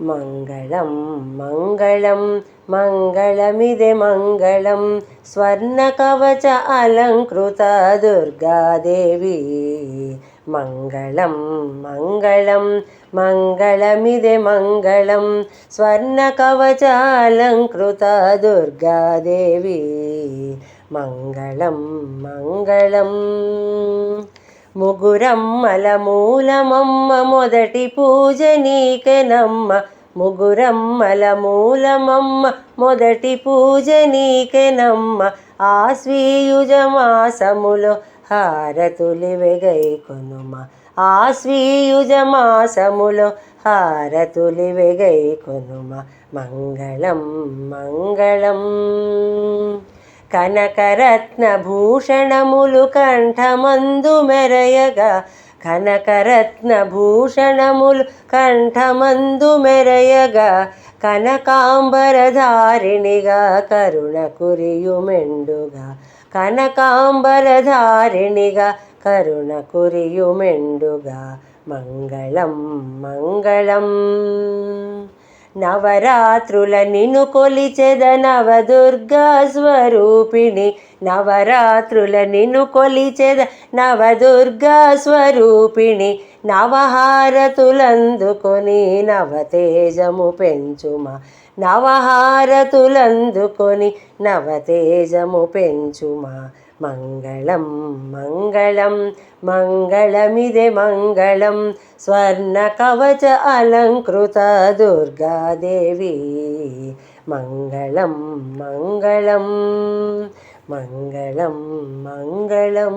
మంగళం మంగళం మంగళమిదే మంగళం. స్వర్ణకవచ అలంకృత దుర్గాదేవి. మంగళం మంగళం మంగళమిదే మంగళం. స్వర్ణకవచ అలంకృత దుర్గాదేవి. మంగళం మంగళం. ముగురమ్మల మూలమమ్మ మొదటి పూజ నీకెనమ్మ ముగురమ్మల మూలమమ్మ మొదటి పూజ నీకెనమ్మ ఆశ్వీయుజ మాసములో హారతులివెగై కొనుమ ఆశ్వీయుజ మాసములో హారతులివెగై కొనుమ మంగళం మంగళం. కనకరత్న భూషణములు కంఠమందు మెరయగా. కనకరత్న భూషణములు కంఠమందు మెరయగా. కనకాంబరధారిణిగా కరుణ కురియుమెండుగా కనకాంబరధారిణిగా కరుణ కురియుమెండుగా మంగళం మంగళం. నవరాత్రుల నిన్ను కొలిచెద నవదుర్గా స్వరూపిణి. నవరాత్రుల నిన్ను కొలిచెద నవదుర్గా స్వరూపిణి. నవహారతులందుకొని నవతేజము పెంచుమా. నవహారతులందుకొని నవతేజము పెంచుమా. మంగళం మంగళం మంగళమిదే మంగళం స్వర్ణకవచ అలంకృత దుర్గాదేవి మంగళం మంగళం మంగళం మంగళం